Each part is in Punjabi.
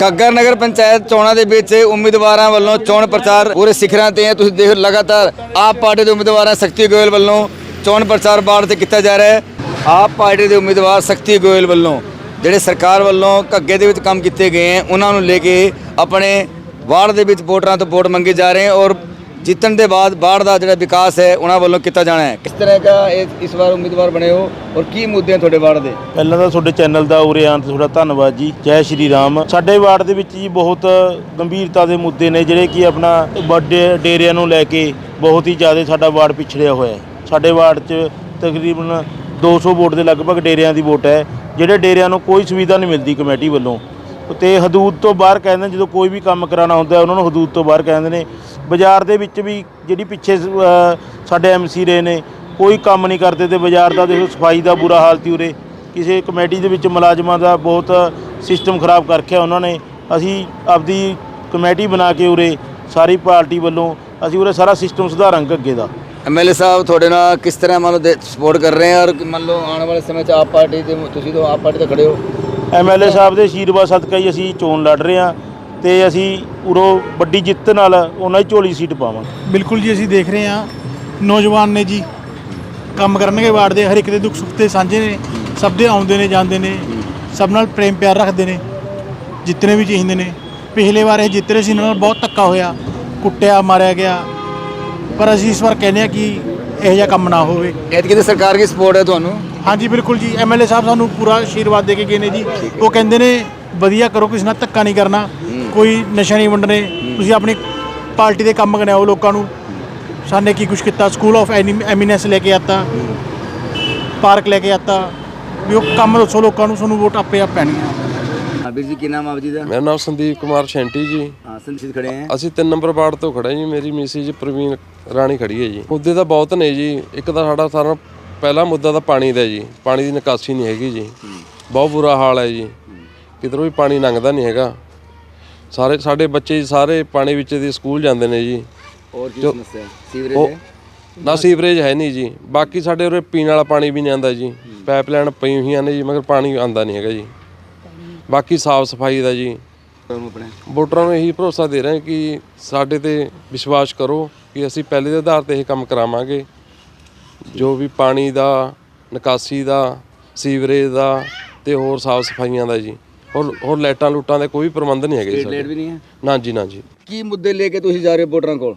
ਕੱਗਰ ਨਗਰ ਪੰਚਾਇਤ ਚੋਣਾਂ ਦੇ ਵਿੱਚ ਉਮੀਦਵਾਰਾਂ ਵੱਲੋਂ ਚੋਣ ਪ੍ਰਚਾਰ ਪੂਰੇ ਸਿਖਰਾਂ ਤੇ ਹੈ। ਤੁਸੀਂ ਦੇਖੋ ਲਗਾਤਾਰ ਆਪ ਪਾਰਟੀ ਦੇ ਉਮੀਦਵਾਰਾਂ ਸ਼ਕਤੀ ਗੋਇਲ ਵੱਲੋਂ ਚੋਣ ਪ੍ਰਚਾਰ ਬਾੜ ਤੇ ਕੀਤਾ ਜਾ ਰਿਹਾ ਹੈ। ਆਪ ਪਾਰਟੀ ਦੇ ਉਮੀਦਵਾਰ ਸ਼ਕਤੀ ਗੋਇਲ ਵੱਲੋਂ ਜਿਹੜੇ ਸਰਕਾਰ ਵੱਲੋਂ ਘੱਗੇ ਦੇ ਵਿੱਚ ਕੰਮ ਕੀਤੇ ਗਏ ਹੈ, ਉਹਨਾਂ ਨੂੰ ਲੈ ਕੇ ਆਪਣੇ ਵਾਰਡ ਦੇ ਵਿੱਚ ਵੋਟਰਾਂ ਤੋਂ ਵੋਟ ਮੰਗੇ ਜਾ ਰਹੇ ਹਨ ਔਰ ਜਿੱਤਣ ਦੇ ਬਾਅਦ ਬਾੜ ਦਾ ਜਿਹੜਾ ਵਿਕਾਸ ਹੈ, ਉਹਨਾਂ ਵੱਲੋਂ ਕੀਤਾ ਜਾਣਾ ਹੈ। ਕਿਸ ਤਰ੍ਹਾਂ ਦਾ ਇਹ, ਇਸ ਵਾਰ ਉਮੀਦਵਾਰ ਬਣੇ ਹੋ ਔਰ ਕੀ ਮੁੱਦੇ ਹਨ ਤੁਹਾਡੇ ਵਾਰਡ ਦੇ? ਪਹਿਲਾਂ ਤਾਂ ਤੁਹਾਡੇ ਚੈਨਲ ਦਾ ਉਰੇ ਆਉਣ ਤੇ ਤੁਹਾਡਾ ਧੰਨਵਾਦ ਜੀ। ਜੈ ਸ਼੍ਰੀ ਰਾਮ। ਸਾਡੇ ਵਾਰਡ ਦੇ ਵਿੱਚ ਜੀ ਬਹੁਤ ਗੰਭੀਰਤਾ ਦੇ ਮੁੱਦੇ ਨੇ, ਜਿਹੜੇ ਕਿ ਆਪਣਾ ਵੱਡੇ ਡੇਰਿਆਂ ਨੂੰ ਲੈ ਕੇ ਬਹੁਤ ਹੀ ਜ਼ਿਆਦਾ ਸਾਡਾ ਵਾਰਡ ਪਿਛੜਿਆ ਹੋਇਆ ਹੈ। ਸਾਡੇ ਵਾਰਡ 'ਚ ਤਕਰੀਬਨ 200 ਵੋਟ ਦੇ ਲਗਭਗ ਡੇਰਿਆਂ ਦੀ ਵੋਟ ਹੈ। ਜਿਹੜੇ ਡੇਰਿਆਂ ਨੂੰ ਕੋਈ ਸੁਵਿਧਾ ਨਹੀਂ ਮਿਲਦੀ ਕਮੇਟੀ ਵੱਲੋਂ। ਤੇ ਹਦੂਦ ਤੋਂ ਬਾਹਰ ਕਹਿੰਦੇ ਨੇ ਜਦੋਂ ਕੋਈ ਵੀ ਕੰਮ ਕਰਾਉਣਾ ਹੁੰਦਾ ਉਹਨਾਂ ਨੂੰ ਹਦੂਦ ਤੋਂ ਬਾਹਰ ਕਹਿੰਦੇ ਨੇ। ਬਾਜ਼ਾਰ ਦੇ ਵਿੱਚ ਵੀ ਜਿਹੜੀ ਪਿੱਛੇ ਅ, ਸਾਡੇ ਐਮਸੀ ਰਹੇ ਨੇ ਕੋਈ ਕੰਮ ਨਹੀਂ ਕਰਦੇ ਤੇ ਬਾਜ਼ਾਰ ਦਾ ਦੇਖੋ ਸਫ਼ਾਈ ਦਾ ਬੁਰਾ ਹਾਲ ਤੀ ਉਰੇ। ਕਿਸੇ ਕਮੇਟੀ ਦੇ ਵਿੱਚ ਮੁਲਾਜ਼ਮਾਂ ਦਾ ਬਹੁਤ ਸਿਸਟਮ ਖਰਾਬ ਕਰ ਉਹਨਾਂ ਨੇ ਅਸੀਂ ਆਪਦੀ ਕਮੇਟੀ ਬਣਾ ਕੇ ਉਰੇ ਸਾਰੀ ਪਾਰਟੀ ਵੱਲੋਂ ਅਸੀਂ ਉਰੇ ਸਾਰਾ ਸਿਸਟਮ ਸੁਧਾਰਾਂਗੇ ਅੱਗੇ ਦਾ। ਐਮਐਲਏ ਸਾਹਿਬ ਤੁਹਾਡੇ ਨਾਲ ਕਿਸ ਤਰ੍ਹਾਂ ਮੰਨ ਲਓ ਸਪੋਰਟ ਕਰ ਰਹੇ ਹਨ ਔਰ ਮੰਨ ਲਓ ਆਉਣ ਵਾਲੇ ਸਮੇਂ 'ਚ ਆਪ ਪਾਰਟੀ ਦੇ ਤੁਸੀਂ ਤਾਂ ਆਪ ਪਾਰਟੀ ਤੇ ਖੜੇ ਹੋ। ਐਮਐਲਏ ਸਾਹਿਬ ਦੇ ਆਸ਼ੀਰਵਾਦ ਸਦਕਾ ਹੀ ਅਸੀਂ ਚੋਣ ਲੜ ਰਹੇ ਹਾਂ ਤੇ ਅਸੀਂ ਉਰੋਂ ਵੱਡੀ ਜਿੱਤ ਨਾਲ ਉਹਨਾਂ ਦੀ ਝੋਲੀ ਸੀਟ ਪਾਵਾਂਗੇ। ਬਿਲਕੁਲ ਜੀ ਅਸੀਂ ਦੇਖ ਰਹੇ ਹਾਂ। ਨੌਜਵਾਨ ਨੇ ਜੀ ਕੰਮ ਕਰਨਗੇ ਵਾਰਡ ਦੇ ਹਰ ਇੱਕ ਦੇ ਦੁੱਖ ਸੁੱਖ ਤੇ ਸਾਂਝੇ ਨੇ ਸਭ ਦੇ ਆਉਂਦੇ ਨੇ ਜਾਂਦੇ ਨੇ ਸਭ ਨਾਲ ਪ੍ਰੇਮ ਪਿਆਰ ਰੱਖਦੇ ਨੇ ਜਿੱਤਨੇ ਵੀ ਚਾਹੀਦੇ ਨੇ। ਪਿਛਲੇ ਵਾਰ ਇਹ ਜਿੱਤ ਰਹੇ ਸੀ ਇਹਨਾਂ ਨਾਲ ਬਹੁਤ ਧੱਕਾ ਹੋਇਆ ਕੁੱਟਿਆ ਮਾਰਿਆ ਗਿਆ। ਪਰ ਅਸੀਂ ਇਸ ਵਾਰ ਕਹਿੰਦੇ ਆ ਕਿ ਇਹੋ ਜਿਹਾ ਕੰਮ ਨਾ ਹੋਵੇ। ਐਤਕੀ ਤੇ ਸਰਕਾਰ ਦੀ ਸਪੋਰਟ ਹੈ ਤੁਹਾਨੂੰ? ਹਾਂਜੀ ਬਿਲਕੁਲ ਜੀ। ਐਮਐਲਏ ਸਾਹਿਬ ਸਾਨੂੰ ਪੂਰਾ ਆਸ਼ੀਰਵਾਦ ਦੇ ਕੇ ਗਏ ਨੇ ਜੀ। ਉਹ ਕਹਿੰਦੇ ਨੇ ਵਧੀਆ ਕਰੋ ਕਿਸੇ ਨਾਲ ਧੱਕਾ ਨਹੀਂ ਕਰਨਾ। ਕੋਈ ਨਸ਼ਾ ਨਹੀਂ ਵੰਡਣੇ। ਤੁਸੀਂ ਆਪਣੀ ਪਾਰਟੀ ਦੇ ਕੰਮ ਗਣਾਓ ਲੋਕਾਂ ਨੂੰ। ਸਾਨੇ ਕੀ ਕੁਛ ਕੀਤਾ? ਸਕੂਲ ਆਫ ਐਮੀਨੈਂਸ ਲੈ ਕੇ ਆਤਾ। ਪਾਰਕ ਲੈ ਕੇ ਆਤਾ। ਵੀ ਉਹ ਕੰਮ ਦੱਸੋ ਲੋਕਾਂ ਨੂੰ ਤੁਹਾਨੂੰ ਵੋਟ ਆਪੇ ਆਪ ਪੈਣੀ ਆ। ਹਾਂ ਵੀਰ ਜੀ ਕੀ ਨਾਮ ਆਪ ਜੀ ਦਾ? ਮੇਰਾ ਨਾਮ ਸੰਦੀਪ ਕੁਮਾਰ ਸ਼ੈਂਟੀ ਜੀ। ਹਾਂ ਸੰਸੀਤ ਖੜੇ ਹੈ ਅਸੀਂ 3 ਨੰਬਰ ਵਾਰਡ ਤੋਂ ਖੜੇ ਜੀ। ਮੇਰੀ ਮਿਸਿਸ ਪ੍ਰਵੀਨ ਰਾਣੀ ਖੜੀ ਹੈ ਜੀ। ਮੁੱਦੇ ਤਾਂ ਬਹੁਤ ਨੇ ਜੀ। ਇੱਕ ਤਾਂ ਸਾਡਾ ਸਾਰਾ ਪਹਿਲਾ ਮੁੱਦਾ ਤਾਂ ਪਾਣੀ ਦਾ ਜੀ। ਪਾਣੀ ਦੀ ਨਿਕਾਸੀ ਨਹੀਂ ਹੈਗੀ ਜੀ। ਬਹੁਤ ਬੁਰਾ ਹਾਲ ਹੈ ਜੀ। ਕਿਧਰੋਂ ਵੀ ਪਾਣੀ ਲੰਘਦਾ ਨਹੀਂ ਹੈਗਾ। ਸਾਰੇ ਸਾਡੇ ਬੱਚੇ ਜੀ ਸਾਰੇ ਪਾਣੀ ਵਿੱਚ ਦੀ ਸਕੂਲ ਜਾਂਦੇ ਨੇ ਜੀ। ਹੋਰ ਕੀ ਸਮੱਸਿਆ? ਸੀਵਰੇਜ ਹੈ? ਨਾ ਸੀਵਰੇਜ ਹੈ ਨਹੀਂ ਜੀ। ਬਾਕੀ ਸਾਡੇ ਉਰੇ ਪੀਣ ਵਾਲਾ ਪਾਣੀ ਵੀ ਨਹੀਂ ਆਉਂਦਾ ਜੀ। ਪਾਈਪਲਾਈਨ ਪਈ ਹੋਈਆਂ ਨੇ ਜੀ ਮਗਰ ਪਾਣੀ ਆਉਂਦਾ ਨਹੀਂ ਹੈਗਾ ਜੀ। ਬਾਕੀ ਸਾਫ਼ ਸਫ਼ਾਈ ਦਾ ਜੀ। ਵੋਟਰਾਂ ਨੂੰ ਇਹੀ ਭਰੋਸਾ ਦੇ ਰਹੇ ਕਿ ਸਾਡੇ ਤੇ ਵਿਸ਼ਵਾਸ ਕਰੋ ਕਿ ਅਸੀਂ ਪਹਿਲੇ ਦੇ ਆਧਾਰ ਤੇ ਇਹ ਕੰਮ ਕਰਾਵਾਂਗੇ। ਜੋ ਵੀ ਪਾਣੀ ਦਾ ਨਿਕਾਸੀ ਦਾ ਸੀਵਰੇਜ ਦਾ ਤੇ ਹੋਰ ਸਾਫ਼ ਸਫਾਈਆਂ ਦਾ ਜੀ। ਹੋਰ ਹੋਰ ਲਾਈਟਾਂ ਲੂਟਾਂ ਦੇ ਕੋਈ ਪ੍ਰਬੰਧ ਨਹੀਂ ਹੈਗੇ ਜੀ ਸਾਡੇ। ਵੀ ਨਹੀਂ ਹੈ? ਨਾ ਜੀ ਨਾ ਜੀ। ਕੀ ਮੁੱਦੇ ਲੈ ਕੇ ਤੁਸੀਂ ਜਾ ਰਹੇ ਹੋ ਵੋਟਰਾਂ ਕੋਲ?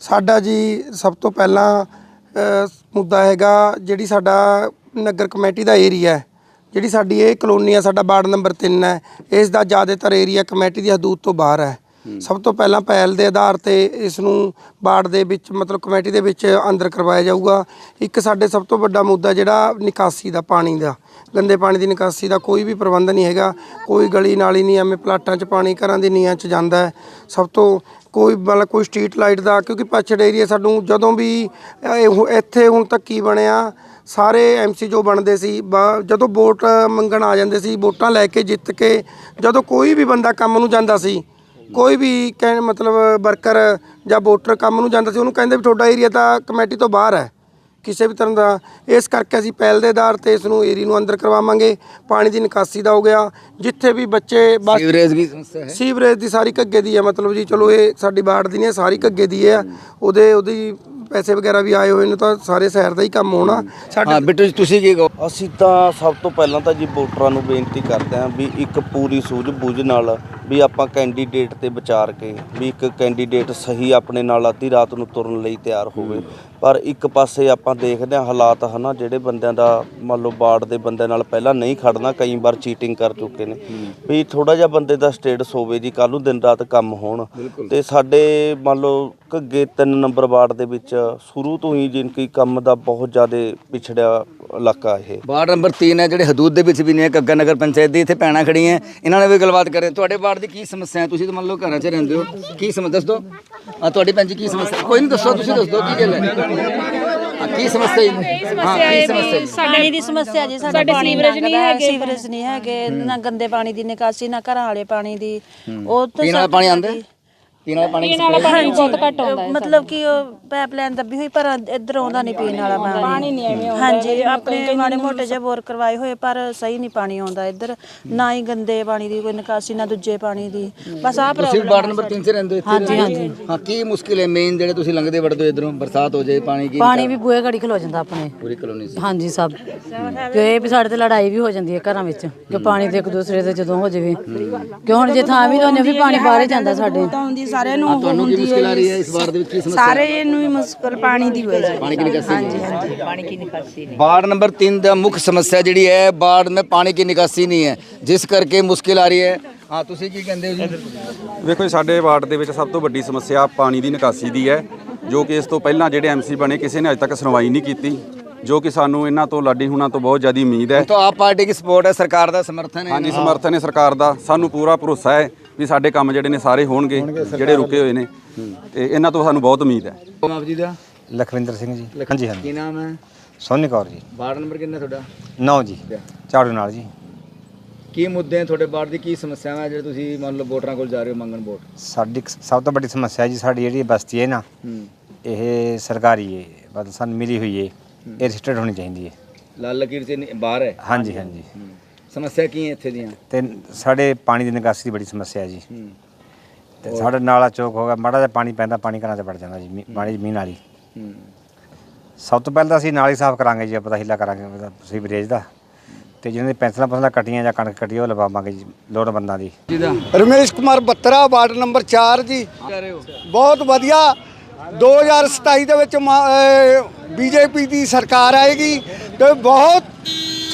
ਸਾਡਾ ਜੀ ਸਭ ਤੋਂ ਪਹਿਲਾਂ ਅ, ਮੁੱਦਾ ਹੈਗਾ ਜਿਹੜੀ ਸਾਡਾ ਨਗਰ ਕਮੇਟੀ ਦਾ ਏਰੀਆ ਹੈ। ਜਿਹੜੀ ਸਾਡੀ ਇਹ ਕਲੋਨੀ ਹੈ ਸਾਡਾ ਵਾਰਡ ਨੰਬਰ 3 ਹੈ। ਇਸ ਦਾ ਜ਼ਿਆਦਾਤਰ ਏਰੀਆ ਕਮੇਟੀ ਦੀ ਹਦੂਦ ਤੋਂ ਬਾਹਰ ਹੈ। ਸਭ ਤੋਂ ਪਹਿਲਾਂ ਪਹਿਲ ਦੇ ਆਧਾਰ ਤੇ ਇਸ ਨੂੰ ਵਾਰਡ ਦੇ ਵਿੱਚ, ਮਤਲਬ ਕਮੇਟੀ ਦੇ ਵਿੱਚ ਅੰਦਰ ਕਰਵਾਇਆ ਜਾਊਗਾ। ਇੱਕ ਸਾਡੇ ਸਭ ਤੋਂ ਵੱਡਾ ਮੁੱਦਾ ਜਿਹੜਾ ਨਿਕਾਸੀ ਦਾ, ਪਾਣੀ ਦਾ। ਗੰਦੇ ਪਾਣੀ ਦੀ ਨਿਕਾਸੀ ਦਾ ਕੋਈ ਵੀ ਪ੍ਰਬੰਧ ਨਹੀਂ ਹੈਗਾ। ਕੋਈ ਗਲੀ ਨਾਲੀ ਨਹੀਂ, ਐਵੇਂ ਪਲਾਟਾਂ 'ਚ ਪਾਣੀ, ਘਰਾਂ ਦੀ ਨੀਹਾਂ 'ਚ ਜਾਂਦਾ ਹੈ। ਸਭ ਤੋਂ ਕੋਈ ਮਤਲਬ ਕੋਈ ਸਟਰੀਟ ਲਾਈਟ ਦਾ, ਕਿਉਂਕਿ ਪਛੜ ਏਰੀਆ ਸਾਨੂੰ ਜਦੋਂ ਵੀ, ਇਹ ਇੱਥੇ ਹੁਣ ਤੱਕ ਕੀ ਬਣਿਆ, ਸਾਰੇ ਐਮਸੀ ਜੋ ਬਣਦੇ ਸੀ, ਬਾ- ਜਦੋਂ ਵੋਟ ਮੰਗਣ ਆ ਜਾਂਦੇ ਸੀ, ਵੋਟਾਂ ਲੈ ਕੇ ਜਿੱਤ ਕੇ, ਜਦੋਂ ਕੋਈ ਵੀ ਬੰਦਾ ਕੰਮ ਨੂੰ ਜਾਂਦਾ ਸੀ ਕੋਈ ਵੀ ਕਹਿ ਮਤਲਬ ਵਰਕਰ ਜਾਂ ਵੋਟਰ ਕੰਮ ਨੂੰ ਜਾਂਦਾ ਸੀ ਉਹਨੂੰ ਕਹਿੰਦੇ ਵੀ ਤੁਹਾਡਾ ਏਰੀਆ ਤਾਂ ਕਮੇਟੀ ਤੋਂ ਬਾਹਰ ਹੈ ਕਿਸੇ ਵੀ ਤਰ੍ਹਾਂ ਦਾ। ਇਸ ਕਰਕੇ ਅਸੀਂ ਪਹਿਲ ਦੇ ਆਧਾਰ ਤੇ ਇਸ ਨੂੰ ਏਰੀਆ ਨੂੰ ਅੰਦਰ ਕਰਵਾਵਾਂਗੇ। ਪਾਣੀ ਦੀ ਨਿਕਾਸੀ ਦਾ ਹੋ ਗਿਆ। ਜਿੱਥੇ ਵੀ ਬੱਚੇ ਬਸ ਸੀਵਰੇਜ ਦੀ ਸਮੱਸਿਆ ਹੈ। ਸੀਵਰੇਜ ਦੀ ਸਾਰੀ ਘੱਗੇ ਦੀ ਹੈ। ਮਤਲਬ ਜੀ ਚਲੋ ਇਹ ਸਾਡੀ ਬਾੜ ਦੀ ਨਹੀਂ ਹੈ, ਸਾਰੀ ਘੱਗੇ ਦੀ ਹੈ। ਉਹਦੇ ਉਹਦੀ ਪੈਸੇ ਵਗੈਰਾ ਵੀ ਆਏ ਹੋਏ ਨੇ ਤਾਂ ਸਾਰੇ ਸ਼ਹਿਰ ਦਾ ਹੀ ਕੰਮ ਹੋਣਾ। ਸਾਡੇ ਹਾਂ ਬਿੱਟੂ ਜੀ ਤੁਸੀਂ ਕੀ ਕਹੋ? ਅਸੀਂ ਤਾਂ ਸਭ ਤੋਂ ਪਹਿਲਾਂ ਤਾਂ ਜੀ ਵੋਟਰਾਂ ਨੂੰ ਬੇਨਤੀ ਕਰਦੇ ਹਾਂ ਵੀ ਇੱਕ ਪੂਰੀ ਸੂਝ-ਬੂਝ ਨਾਲ ਵੀ ਆਪਾਂ ਕੈਂਡੀਡੇਟ ਤੇ ਵਿਚਾਰ ਕੇ ਵੀ ਇੱਕ ਕੈਂਡੀਡੇਟ ਸਹੀ ਆਪਣੇ ਨਾਲ ਅੱਧੀ ਰਾਤ ਨੂੰ ਤੁਰਨ ਲਈ ਤਿਆਰ ਹੋਵੇ। ਪਰ ਇੱਕ ਪਾਸੇ ਆਪਾਂ ਦੇਖਦੇ ਹਾਂ ਹਾਲਾਤ ਹਨਾ ਜਿਹੜੇ ਬੰਦਿਆਂ ਦਾ ਮੰਨ ਲਓ ਬਾੜ ਦੇ ਬੰਦਿਆਂ ਨਾਲ ਪਹਿਲਾਂ ਨਹੀਂ ਖੜਨਾ ਕਈ ਵਾਰ ਚੀਟਿੰਗ ਕਰ ਚੁੱਕੇ ਨੇ। ਵੀ ਥੋੜਾ ਜਿਹਾ ਬੰਦੇ ਦਾ ਸਟੇਟਸ ਹੋਵੇ ਜੀ ਕੱਲ ਨੂੰ ਦਿਨ ਰਾਤ ਕੰਮ ਹੋਣ। ਤੇ ਸਾਡੇ ਮੰਨ ਲਓ ਘੱਗੇ 3 ਨੰਬਰ ਵਾਰਡ ਦੇ ਵਿੱਚ ਸ਼ੁਰੂ ਤੋਂ ਹੀ ਜਿਨਕੀ ਕੰਮ ਦਾ ਬਹੁਤ ਜ਼ਿਆਦਾ ਪਿਛੜਿਆ ਇਲਾਕਾ ਇਹ। ਵਾਰਡ ਨੰਬਰ 3 ਹੈ ਜਿਹੜੇ ਹਦੂਦ ਦੇ ਵਿੱਚ ਵੀ ਨੇ ਕੱਗਾ ਨਗਰ ਪੰਚਾਇਤ ਦੀ ਇੱਥੇ ਭੈਣਾਂ ਖੜੀਆਂ ਇਹਨਾਂ ਨੇ ਵੀ ਗੱਲਬਾਤ ਕਰੇ। ਤੁਹਾਡੇ ਵਾਰਡ ਦੀ ਕੀ ਸਮੱਸਿਆ ਹੈ? ਤੁਸੀਂ ਤਾਂ ਮੰਨ ਲਓ ਘਰਾਂ 'ਚ ਰਹਿੰਦੇ ਹੋ। ਕੀ ਸਮੱਸਿਆ ਦੱਸ ਦਿਓ ਆ ਤੁਹਾਡੀ ਭੈਣ ਜੀ ਕੀ ਸਮੱਸਿਆ ਕੋਈ ਨਹੀਂ ਦੱਸੋ ਤੁਸੀਂ ਦੱਸ ਦਿਓ ਕੀ ਗੱਲ ਹੈ? ਕੀ ਸਮੱਸਿਆ ਹੈ? ਹਾਂ ਕੀ ਸਮੱਸਿਆ ਹੈ? ਪਾਣੀ ਦੀ ਸਮੱਸਿਆ ਜੀ ਸਾਡਾ ਪਾਣੀ ਸੀਵਰੇਜ ਨਹੀਂ ਹੈਗੇ। ਸੀਵਰੇਜ ਨਹੀਂ ਹੈਗੇ ਨਾ ਗੰਦੇ ਪਾਣੀ ਦੀ ਨਿਕਾਸੀ ਨਾ ਘਰਾਂ ਵਾਲੇ ਪਾਣੀ ਦੀ। ਉਹ ਤਾਂ ਪੀਣ ਵਾਲਾ ਸਾਡੀ- ਪਾਣੀ ਆਉਂਦਾ ਹੈ? ਪੀਣ ਵਾਲਾ ਪਾਣੀ ਪਾਣੀ ਬਹੁਤ ਘੱਟ ਆਉਂਦਾ ਹੈ ਮਤਲਬ ਕਿ ਉਹ ਪਾਈਪਲਾਈਨ ਦੱਬੀ ਹੋਈ ਪਰ ਇੱਧਰ ਆਉਂਦਾ ਨਹੀਂ ਪੀਣ ਵਾਲਾ ਪਾਣੀ ਪਾਣੀ। ਨਹੀਂ ਐਵੇਂ ਆਉਂਦਾ। ਹਾਂਜੀ ਆਪਣੇ ਮਾੜੇ ਮੋਟੇ ਜਿਹੇ ਬੋਰ ਕਰਵਾਏ ਹੋਏ ਪਰ ਸਹੀ ਨਹੀਂ ਪਾਣੀ ਆਉਂਦਾ ਇੱਧਰ। ਨਾ ਹੀ ਗੰਦੇ ਪਾਣੀ ਦੀ ਕੋਈ ਨਿਕਾਸੀ ਨਾ ਦੂਜੇ ਪਾਣੀ ਦੀ। ਬਸ ਆਹ ਤੁਸੀਂ ਪ੍ਰੋਬਲਮ ਵਾਰਡ ਨੰਬਰ 3 'ਚ ਰਹਿੰਦੇ ਹੋ ਇੱਥੇ? ਹਾਂਜੀ ਹਾਂਜੀ। ਹਾਂ ਕੀ ਮੁਸ਼ਕਿਲ ਹੈ ਮੇਨ ਜਿਹੜੇ ਤੁਸੀਂ ਲੰਘਦੇ ਵੜਦੇ ਹੋ ਇਧਰੋਂ? ਬਰਸਾਤ ਹੋ ਜਾਏ ਪਾਣੀ ਕੀ ਪਾਣੀ ਵੀ ਬੂਹੇ ਘੜੀ ਖਲੋ ਜਾਂਦਾ ਆਪਣੇ। ਪੂਰੀ ਕਲੋਨੀ ਸੀ। ਹਾਂਜੀ ਸਭ। ਕਿ ਇਹ ਵੀ ਸਾਡੇ ਤੇ ਲੜਾਈ ਵੀ ਹੋ ਜਾਂਦੀ ਹੈ ਘਰਾਂ ਵਿੱਚ ਕਿ ਪਾਣੀ ਤੇ ਇੱਕ ਦੂਸਰੇ ਤੇ ਜਦੋਂ ਹੋ ਜਾਵੇ। ਕਿ ਹੁਣ ਜੇ ਥਾਂ ਵੀ ਦੋਨੇ ਵੀ ਪਾਣੀ ਬਾਹਰ ਹੀ ਜਾਂਦਾ ਸਾਡੇ। ਹੁੰਦੀ ਸਾਰਿਆਂ ਨੂੰ ਤੁਹਾਨੂੰ ਕੀ ਹੁੰਦੀ ਆ ਰਹੀ ਹੈ ਇਸ ਵਾਰ ਦੇ ਵਿੱਚ ਕੀ ਸਮੱਸਿਆ? ਸਾਰੇ ਨੂੰ ਹੀ ਮੁਸ਼ਕਲ ਪਾਣੀ ਦੀ ਹੋਈ ਜੀ ਪਾਣੀ ਕਿੰਨੀ ਕਰ ਹਾਂਜੀ ਹਾਂਜੀ। ਵਾਰਡ ਨੰਬਰ 3 ਦਾ ਮੁੱਖ ਸਮੱਸਿਆ ਜਿਹੜੀ ਹੈ ਵਾਰਡ ਮੇ ਪਾਣੀ ਦੀ ਨਿਕਾਸੀ ਨਹੀਂ ਹੈ। ਜਿਸ ਕਰਕੇ ਮੁਸ਼ਕਿਲ ਆ ਰਹੀ ਹੈ। ਹਾਂ ਤੁਸੀਂ ਕੀ ਕਹਿੰਦੇ ਹੋ ਜੀ? ਵੇਖੋ ਜੀ, ਸਾਡੇ ਵਾਰਡ ਦੇ ਵਿੱਚ ਸਭ ਤੋਂ ਵੱਡੀ ਸਮੱਸਿਆ ਪਾਣੀ ਦੀ ਨਿਕਾਸੀ ਦੀ ਹੈ ਜੋ ਕਿ ਇਸ ਤੋਂ ਪਹਿਲਾਂ ਜਿਹੜੇ ਐਮਸੀ ਬਣੇ ਕਿਸੇ ਨੇ ਅਜੇ ਤੱਕ ਸੁਣਵਾਈ ਨਹੀਂ ਕੀਤੀ ਜੋ ਕਿ ਸਾਨੂੰ ਇਹਨਾਂ ਤੋਂ ਲਾਡੀ ਹੁਣਾਂ ਤੋਂ ਬਹੁਤ ਜ਼ਿਆਦਾ ਉਮੀਦ ਹੈ। ਤਾਂ ਆਪ ਪਾਰਟੀ ਦੀ ਸਪੋਰਟ ਹੈ ਸਰਕਾਰ ਦਾ ਸਮਰਥਨ ਹੈ ਹਾਂਜੀ ਸਮਰਥਨ ਹੈ ਸਰਕਾਰ ਦਾ ਸਾਨੂੰ ਪੂਰਾ ਭਰੋਸਾ ਹੈ। ਵੀ ਸਾਡੇ ਕੰਮ ਜਿਹੜੇ ਨੇ ਸਾਰੇ ਹੋਣਗੇ ਜਿਹੜੇ ਰੁਕੇ ਹੋਏ ਨੇ। ਤੇ ਇਹਨਾਂ ਤੋਂ ਸਾਨੂੰ ਬਹੁਤ ਉਮੀਦ ਹੈ। ਆਪ ਜੀ ਦਾ? ਲਖਵਿੰਦਰ ਸਿੰਘ ਜੀ। ਹਾਂਜੀ ਹਾਂਜੀ। ਕੀ ਨਾਮ ਹੈ? ਸੋਨੀ ਕੌਰ ਜੀ। ਵਾਰਡ ਨੰਬਰ ਕਿੰਨਾ ਤੁਹਾਡਾ? 9 ਜੀ। ਝਾੜੂ ਨਾਲ ਜੀ। ਕੀ ਮੁੱਦੇ ਤੁਹਾਡੇ ਵਾਰਡ ਦੀ? ਕੀ ਸਮੱਸਿਆਵਾਂ ਹੈ ਜਿਹੜੇ ਤੁਸੀਂ ਮੰਨ ਲਓ ਵੋਟਰਾਂ ਕੋਲ ਜਾ ਰਹੇ ਹੋ ਮੰਗਣ ਵੋਟ? ਸਾਡੀ ਸਭ ਤੋਂ ਵੱਡੀ ਸਮੱਸਿਆ ਜੀ ਸਾਡੀ ਜਿਹੜੀ ਬਸਤੀ ਹੈ ਨਾ ਇਹ ਸਰਕਾਰੀ ਹੈ। ਮਤਲਬ ਸਾਨੂੰ ਮਿਲੀ ਹੋਈ ਹੈ। ਇਹ ਰਜਿਸਟਰਡ ਹੋਣੀ ਚਾਹੀਦੀ ਹੈ। ਲਾਲ ਲਕੀਰ ਤੇ ਬਾਹਰ ਹੈ। ਹਾਂਜੀ ਹਾਂਜੀ। ਸਮੱਸਿਆ ਕੀ ਹੈ ਇੱਥੇ ਦੀਆਂ? ਤੇ ਸਾਡੇ ਪਾਣੀ ਦੀ ਨਿਕਾਸੀ ਦੀ ਬੜੀ ਸਮੱਸਿਆ ਹੈ ਜੀ। ਤੇ ਸਾਡੇ ਨਾਲਾ ਚੌਕ ਹੋ ਗਿਆ ਮਾੜਾ ਜਿਹਾ ਪਾਣੀ ਪੈਂਦਾ ਪਾਣੀ ਘਰਾਂ 'ਚ ਵੜ ਜਾਂਦਾ ਜੀ ਪਾਣੀ ਜ਼ਮੀਨ ਵਾਲੀ ਸਭ ਤੋਂ ਪਹਿਲਾਂ ਤਾਂ ਅਸੀਂ ਨਾਲੀ ਸਾਫ਼ ਕਰਾਂਗੇ ਜੀ ਆਪਾਂ ਹੀਲਾ ਕਰਾਂਗੇ ਉਹਦਾ ਸੀਵਰੇਜ ਦਾ। ਤੇ ਜਿਹਨਾਂ ਦੀ ਪੈਨਸਲਾਂ ਪਸਲਾਂ ਕੱਟੀਆਂ ਜਾਂ ਕਣਕ ਕੱਟੀ ਉਹ ਲਵਾਵਾਂਗੇ ਜੀ ਲੋੜਵੰਦਾਂ ਦੀ। ਰਮੇਸ਼ ਕੁਮਾਰ ਬੱਤਰਾ ਵਾਰਡ ਨੰਬਰ 4 ਜੀ। ਬਹੁਤ ਵਧੀਆ। 2027 ਦੇ ਵਿੱਚ ਬੀਜੇਪੀ ਦੀ ਸਰਕਾਰ ਆਏਗੀ ਤੇ ਬਹੁਤ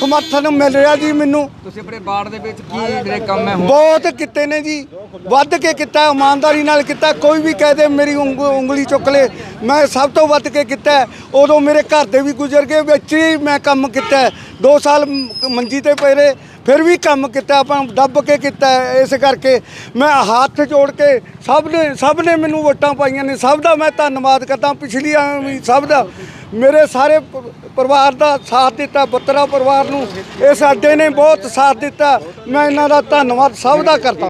ਸਮਰਥਨ ਮਿਲ ਰਿਹਾ ਜੀ ਮੈਨੂੰ। ਤੁਸੀਂ ਆਪਣੇ ਵਾਰਡ ਦੇ ਵਿੱਚ ਕੀ ਜਿਹੜੇ ਕੰਮ ਹੈ ਬਹੁਤ ਕੀਤੇ ਨੇ ਜੀ। ਵੱਧ ਕੇ ਕੀਤਾ ਇਮਾਨਦਾਰੀ ਨਾਲ ਕੀਤਾ ਕੋਈ ਵੀ ਕਹਿ ਦੇ ਮੇਰੀ ਉਂਗ- ਉਂਗਲੀ ਚੁੱਕ ਲੇ। ਮੈਂ ਸਭ ਤੋਂ ਵੱਧ ਕੇ ਕੀਤਾ ਹੈ। ਉਦੋਂ ਮੇਰੇ ਘਰ ਦੇ ਵੀ ਗੁਜ਼ਰ ਗਏ ਵਿੱਚ ਹੀ ਮੈਂ ਕੰਮ ਕੀਤਾ 2 ਸਾਲ ਮ- ਮੰਜੀ ਤੇ ਪਏ ਰਹੇ ਫਿਰ ਵੀ ਕੰਮ ਕੀਤਾ ਆਪਾਂ ਦੱਬ ਕੇ ਕੀਤਾ ਹੈ। ਇਸ ਕਰਕੇ ਮੈਂ ਹੱਥ ਜੋੜ ਕੇ ਸਭ ਨੇ ਸਭ ਨੇ ਮੈਨੂੰ ਵੋਟਾਂ ਪਾਈਆਂ ਨੇ। ਸਭ ਦਾ ਮੈਂ ਧੰਨਵਾਦ ਕਰਦਾ ਪਿਛਲੀਆਂ ਵੀ ਸਭ ਦਾ। ਮੇਰੇ ਸਾਰੇ ਪ- ਪਰਿਵਾਰ ਦਾ ਸਾਥ ਦਿੱਤਾ ਬੱਤਰਾ ਪਰਿਵਾਰ ਨੂੰ ਇਸ ਅੱਡੇ ਨੇ ਬਹੁਤ ਸਾਥ ਦਿੱਤਾ ਮੈਂ ਇਹਨਾਂ ਦਾ ਧੰਨਵਾਦ ਸਭ ਦਾ ਕਰਦਾ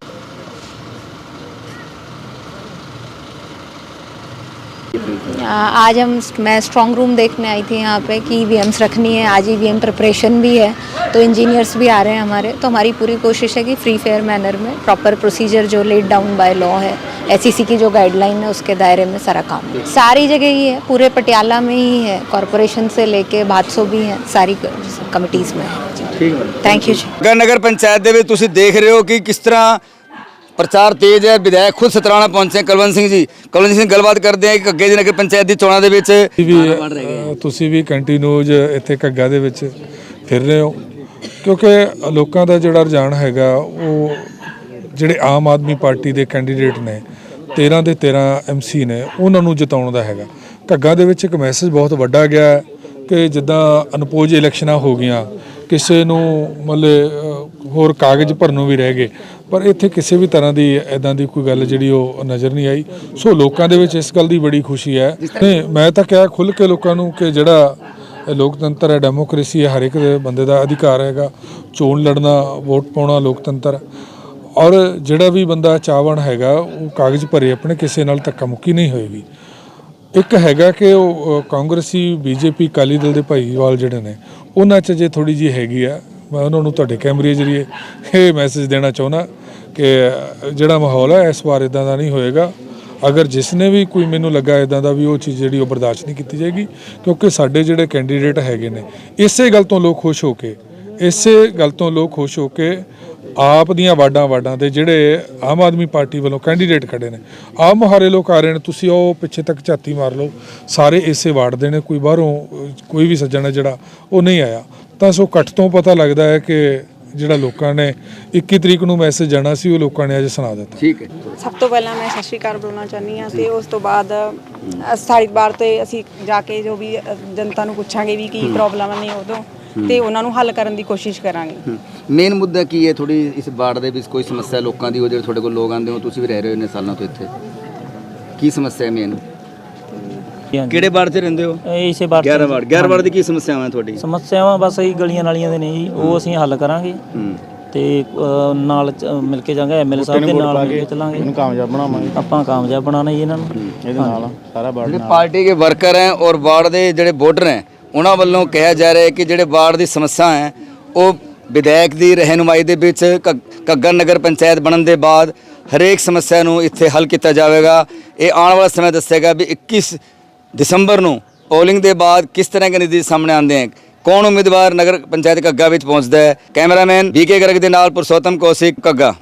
आज हम मैं स्ट्रांग रूम देखने आई थी यहाँ पे कि ईवीएम्स रखनी है आज ईवीएम प्रिपरेशन भी है तो इंजीनियर्स भी आ रहे हैं हमारे तो हमारी पूरी कोशिश है कि फ्री फेयर मैनर में प्रॉपर प्रोसीजर जो लेड डाउन बाय लॉ है एसईसी की जो गाइडलाइन है उसके दायरे में सारा काम है। सारी जगह ही है पूरे पटियाला में ही है कॉरपोरेशन से लेके भादसो भी है सारी कमिटीज़ में है थैंक यू जी ਨਗਰ ਨਗਰ ਪੰਚਾਇਤ ਦੇ ਵਿੱਚ ਤੁਸੀਂ ਦੇਖ ਰਹੇ ਹੋ ਕਿ ਕਿਸ ਤਰ੍ਹਾਂ ਪ੍ਰਚਾਰ ਤੇਜ਼ ਹੈ ਵਿਧਾਇਕ ਖੁਦ ਸਤਰਾਣਾ ਪਹੁੰਚੇ ਕੁਲਵੰਤ ਸਿੰਘ ਜੀ ਕੁਲਵੰਤ ਸਿੰਘ ਗੱਲਬਾਤ ਕਰਦੇ ਆ ਕਿ ਘੱਗੇ ਦੀ ਨਗਰ ਪੰਚਾਇਤ ਦੀ ਚੋਣਾਂ ਦੇ ਵਿੱਚ ਵੀ ਅ, ਤੁਸੀਂ ਵੀ ਕੰਟੀਨਿਊਜ ਇੱਥੇ ਘੱਗਾ ਦੇ ਵਿੱਚ ਫਿਰ ਰਹੇ ਹੋ ਕਿਉਂਕਿ ਲੋਕਾਂ ਦਾ ਜਿਹੜਾ ਰੁਝਾਨ ਹੈਗਾ ਉਹ ਜਿਹੜੇ ਆਮ ਆਦਮੀ ਪਾਰਟੀ ਦੇ ਕੈਂਡੀਡੇਟ ਨੇ 13 ਦੇ 13 ਐਮਸੀ ਨੇ, ਉਹਨਾਂ ਨੂੰ ਜਿਤਾਉਣ ਦਾ ਹੈਗਾ। ਘੱਗਾ ਦੇ ਵਿੱਚ ਇੱਕ ਮੈਸੇਜ ਬਹੁਤ ਵੱਡਾ ਗਿਆ ਕਿ ਜਿੱਦਾਂ ਅਨਪੋਜ ਇਲੈਕਸ਼ਨਾਂ ਹੋ ਗਈਆਂ, ਕਿਸੇ ਨੂੰ ਮਤਲਬ ਹੋਰ ਕਾਗਜ਼ ਭਰਨ ਨੂੰ ਵੀ ਰਹਿ ਗਏ। ਪਰ ਇੱਥੇ ਕਿਸੇ ਵੀ ਤਰ੍ਹਾਂ ਦੀ ਐਦਾਂ ਦੀ ਕੋਈ ਗੱਲ ਜਿਹੜੀ ਉਹ ਨਜ਼ਰ ਨਹੀਂ ਆਈ। ਸੋ ਲੋਕਾਂ ਦੇ ਵਿੱਚ ਇਸ ਗੱਲ ਦੀ ਬੜੀ ਖੁਸ਼ੀ ਹੈ। ਨਹੀਂ ਮੈਂ ਤਾਂ ਕਿਹਾ ਖੁੱਲ ਕੇ ਲੋਕਾਂ ਨੂੰ ਕਿ ਜਿਹੜਾ ਲੋਕਤੰਤਰ ਹੈ ਡੈਮੋਕ੍ਰੇਸੀ ਹੈ, ਹਰ ਇੱਕ ਬੰਦੇ ਦਾ ਅਧਿਕਾਰ ਹੈਗਾ। ਚੋਣ ਲੜਨਾ, ਵੋਟ ਪਾਉਣਾ ਲੋਕਤੰਤਰ। ਔਰ ਜਿਹੜਾ ਵੀ ਬੰਦਾ ਚਾਹਵਣ ਹੈਗਾ ਉਹ ਕਾਗਜ਼ ਭਰੇ ਆਪਣੇ ਕਿਸੇ ਨਾਲ ਧੱਕਾ ਮੁੱਕੀ ਨਹੀਂ ਹੋਏਗੀ। ਇੱਕ ਹੈਗਾ ਕਿ ਉਹ ਅ, ਕਾਂਗਰਸੀ ਬੀਜੇਪੀ ਅਕਾਲੀ ਦਲ ਦੇ ਭਾਈਵਾਲ ਜਿਹੜੇ ਨੇ ਉਹਨਾਂ 'ਚ ਜੇ ਥੋੜੀ ਜੀ ਹੈਗੀ ਆ। ਮੈਂ ਉਹਨਾਂ ਨੂੰ ਤੁਹਾਡੇ ਕੈਮਰੇ ਜਰੀਏ ਇਹ ਮੈਸੇਜ ਦੇਣਾ ਚਾਹੁੰਦਾ ਕਿ ਜਿਹੜਾ ਮਾਹੌਲ ਹੈ ਇਸ ਵਾਰ ਇਦਾਂ ਦਾ ਨਹੀਂ ਹੋਏਗਾ। ਅਗਰ ਜਿਸ ਨੇ ਵੀ ਕੋਈ ਮੈਨੂੰ ਲੱਗਾ ਇਦਾਂ ਦਾ ਵੀ ਉਹ ਚੀਜ਼ ਜਿਹੜੀ ਉਹ ਬਰਦਾਸ਼ਤ ਨਹੀਂ ਕੀਤੀ ਜਾਏਗੀ ਕਿਉਂਕਿ ਸਾਡੇ ਜਿਹੜੇ ਕੈਂਡੀਡੇਟ ਹੈਗੇ ਨੇ ਇਸੇ ਗੱਲ ਤੋਂ ਲੋਕ ਖੁਸ਼ ਹੋ ਕੇ ਇਸੇ ਗੱਲ ਤੋਂ ਲੋਕ ਖੁਸ਼ ਹੋ ਕੇ ਆਪ ਦੀਆਂ ਵਾਰਡਾਂ ਵਾਰਡਾਂ ਦੇ ਜਿਹੜੇ ਆਮ ਆਦਮੀ ਪਾਰਟੀ ਵੱਲੋਂ ਕੈਂਡੀਡੇਟ ਖੜੇ ਨੇ। ਆਮ ਮੁਹਾਰੇ ਲੋਕ ਆ ਰਹੇ ਨੇ ਤੁਸੀਂ ਉਹ ਪਿੱਛੇ ਤੱਕ ਝਾਤੀ ਮਾਰ ਲਓ। ਸਾਰੇ ਇਸੇ ਵਾਰਡ ਦੇ ਨੇ ਕੋਈ ਬਾਹਰੋਂ ਕੋਈ ਵੀ ਸੱਜਣ ਹੈ ਜਿਹੜਾ ਉਹ ਨਹੀਂ ਆਇਆ। ਤਾਂ ਸੋ ਇਕੱਠ ਤੋਂ ਪਤਾ ਲੱਗਦਾ ਹੈ ਕਿ ਜਿਹੜਾ ਲੋਕਾਂ ਨੇ 21 ਤਰੀਕ ਨੂੰ ਮੈਸੇਜ ਜਾਣਾ ਸੀ ਉਹ ਲੋਕਾਂ ਨੇ ਅੱਜ ਸੁਣਾ ਦਿੱਤਾ। ਠੀਕ ਹੈ। ਸਭ ਤੋਂ ਪਹਿਲਾਂ ਮੈਂ ਸਤਿ ਸ਼੍ਰੀ ਅਕਾਲ ਬੁਲਾਉਣਾ ਚਾਹੁੰਦੀ ਹਾਂ ਤੇ ਉਸ ਤੋਂ ਬਾਅਦ ਸਾਰੀ ਵਾਰ ਤੇ ਅਸੀਂ ਜਾ ਕੇ ਜੋ ਵੀ ਜਨਤਾ ਨੂੰ ਪੁੱਛਾਂਗੇ ਵੀ ਕੀ ਪ੍ਰੋਬਲਮ ਨੇ ਉਦੋਂ। ਤੇ ਉਹਨਾਂ ਨੂੰ ਹੱਲ ਕਰਨ ਦੀ ਕੋਸ਼ਿਸ਼ ਕਰਾਂਗੇ। ਮੇਨ ਮੁੱਦਾ ਕੀ ਹੈ ਥੋੜੀ ਇਸ ਵਾਰਡ ਦੇ ਵਿੱਚ ਕੋਈ ਸਮੱਸਿਆ ਲੋਕਾਂ ਦੀ ਉਹ ਜਿਹੜੇ ਤੁਹਾਡੇ ਕੋਲ ਲੋਕ ਆਉਂਦੇ ਹੋ ਤੁਸੀਂ ਵੀ ਰਹਿ ਰਹੇ ਹੋ ਇੰਨੇ ਸਾਲਾਂ ਤੋਂ ਇੱਥੇ। ਕੀ ਸਮੱਸਿਆ ਹੈ ਮੇਨ ਕਿਹੜੇ ਵਾਰਡ 'ਚ ਰਹਿੰਦੇ ਹੋ? ਇਸੇ ਬਾਰ 11 ਵਾਰਡ। 11 ਵਾਰਡ ਦੀ ਕੀ ਸਮੱਸਿਆਵਾਂ ਹੈ ਤੁਹਾਡੀ? ਸਮੱਸਿਆਵਾਂ ਬਸ ਇਹੀ ਗਲੀਆਂ ਨਾਲੀਆਂ ਦੇ ਨੇ ਜੀ ਉਹ ਅਸੀਂ ਹੱਲ ਕਰਾਂਗੇ। ਤੇ ਨਾਲ ਮਿਲ ਕੇ ਜਾਵਾਂਗੇ ਐਮਐਲਏ ਸਾਹਿਬ ਦੇ ਨਾਲ ਮਿਲ ਕੇ। ਚੱਲਾਂਗੇ। ਇਹਨੂੰ ਕਾਮਯਾਬ ਬਣਾਵਾਂਗੇ। ਆਪਾਂ ਕਾਮਯਾਬ ਬਣਾਉਣਾ ਜੀ ਇਹਨਾਂ ਨੂੰ। ਇਹਦੇ ਨਾਲ ਸਾਰਾ ਜਿਹੜੇ ਪਾਰਟੀ ਦੇ ਵਰਕਰ ਹੈ ਔਰ ਵਾਰਡ ਦੇ ਜਿਹੜੇ ਵੋਟਰ ਹੈ ਉਹਨਾਂ ਵੱਲੋਂ ਕਿਹਾ ਜਾ ਰਿਹਾ ਹੈ ਕਿ ਜਿਹੜੇ ਵਾਰਡ ਦੀ ਸਮੱਸਿਆ ਹੈ, ਉਹ ਵਿਧਾਇਕ ਦੀ ਰਹਿਨੁਮਾਈ ਦੇ ਵਿੱਚ ਘ- ਘੱਗਰ ਨਗਰ ਪੰਚਾਇਤ ਬਣਨ ਦੇ ਬਾਅਦ ਹਰੇਕ ਸਮੱਸਿਆ ਨੂੰ ਇੱਥੇ ਹੱਲ ਕੀਤਾ ਜਾਵੇਗਾ। ਇਹ ਆਉਣ ਵਾਲਾ ਸਮੇਂ ਦੱਸੇਗਾ ਵੀ 21 ਦਸੰਬਰ ਨੂੰ ਪੋਲਿੰਗ ਦੇ ਬਾਅਦ ਕਿਸ ਤਰ੍ਹਾਂ ਦੇ ਨਤੀਜੇ ਸਾਹਮਣੇ ਆਉਂਦੇ ਹਨ। ਕੌਣ ਉਮੀਦਵਾਰ ਨਗਰ ਪੰਚਾਇਤ ਘੱਗਾ ਵਿੱਚ ਪਹੁੰਚਦਾ ਹੈ? ਕੈਮਰਾਮੈਨ ਬੀਕੇ ਗਰਗ ਦੇ ਨਾਲ ਪੁਰਸ਼ੋਤਮ ਕੌਸ਼ਿਕ ਘੱਗਾ।